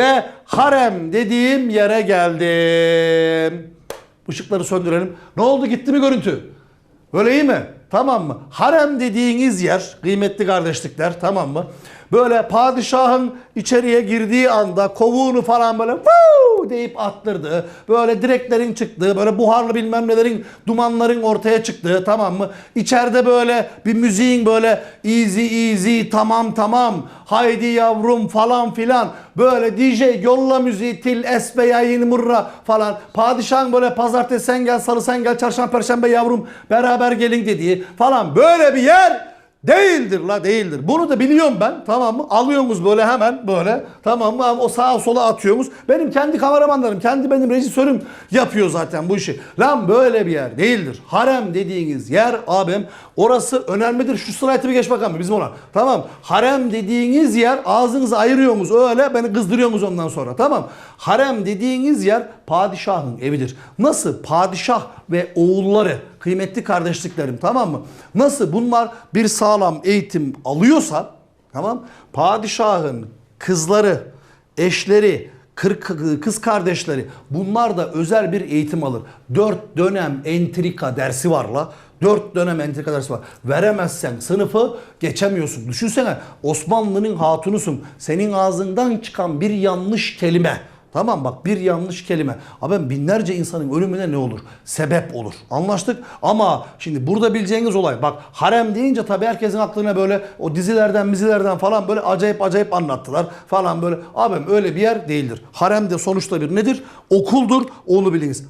Ve harem dediğim yere geldim. Işıkları söndürelim. Ne oldu gitti mi görüntü? Böyle iyi mi? Tamam mı? Harem dediğiniz yer kıymetli kardeşlikler tamam mı? Böyle padişahın içeriye girdiği anda kovuğunu falan böyle "Vuu!" deyip attırdığı, böyle direklerin çıktığı, böyle buharlı bilmem nelerin, dumanların ortaya çıktığı tamam mı? İçeride böyle bir müziğin böyle easy easy tamam tamam haydi yavrum falan filan böyle DJ yolla müziği til esbe yayın mırra falan padişahın böyle pazartesi sen gel salı sen gel çarşamba perşembe yavrum beraber gelin dediği falan böyle bir yer Değildir la değildir. Bunu da biliyorum ben tamam mı? Alıyorsunuz böyle hemen böyle tamam mı? Ama o sağa sola atıyorsunuz. Benim kendi kameramanlarım, kendi benim rejisörüm yapıyor zaten bu işi. Lan böyle bir yer değildir. Harem dediğiniz yer abim orası önemlidir. Şu slaytı bir geç bakalım bizim ona. Tamam. Harem dediğiniz yer ağzınızı ayırıyorsunuz öyle beni kızdırıyorsunuz ondan sonra. Tamam. Harem dediğiniz yer padişahın evidir. Nasıl padişah ve oğulları kıymetli kardeşliklerim tamam mı? Nasıl bunlar bir sağlam eğitim alıyorsa tamam padişahın kızları, eşleri, kız kardeşleri bunlar da özel bir eğitim alır. Dört dönem entrika dersi var la. Dört dönem entrika dersi var. Veremezsen sınıfı geçemiyorsun. Düşünsene Osmanlı'nın hatunusun. Senin ağzından çıkan bir yanlış kelime Tamam bak bir yanlış kelime. Abi binlerce insanın ölümüne ne olur? Sebep olur. Anlaştık ama şimdi burada bileceğiniz olay bak harem deyince tabii herkesin aklına böyle o dizilerden mizilerden falan böyle acayip acayip anlattılar falan böyle. Abim öyle bir yer değildir. Harem de sonuçta bir nedir? Okuldur onu biliniz.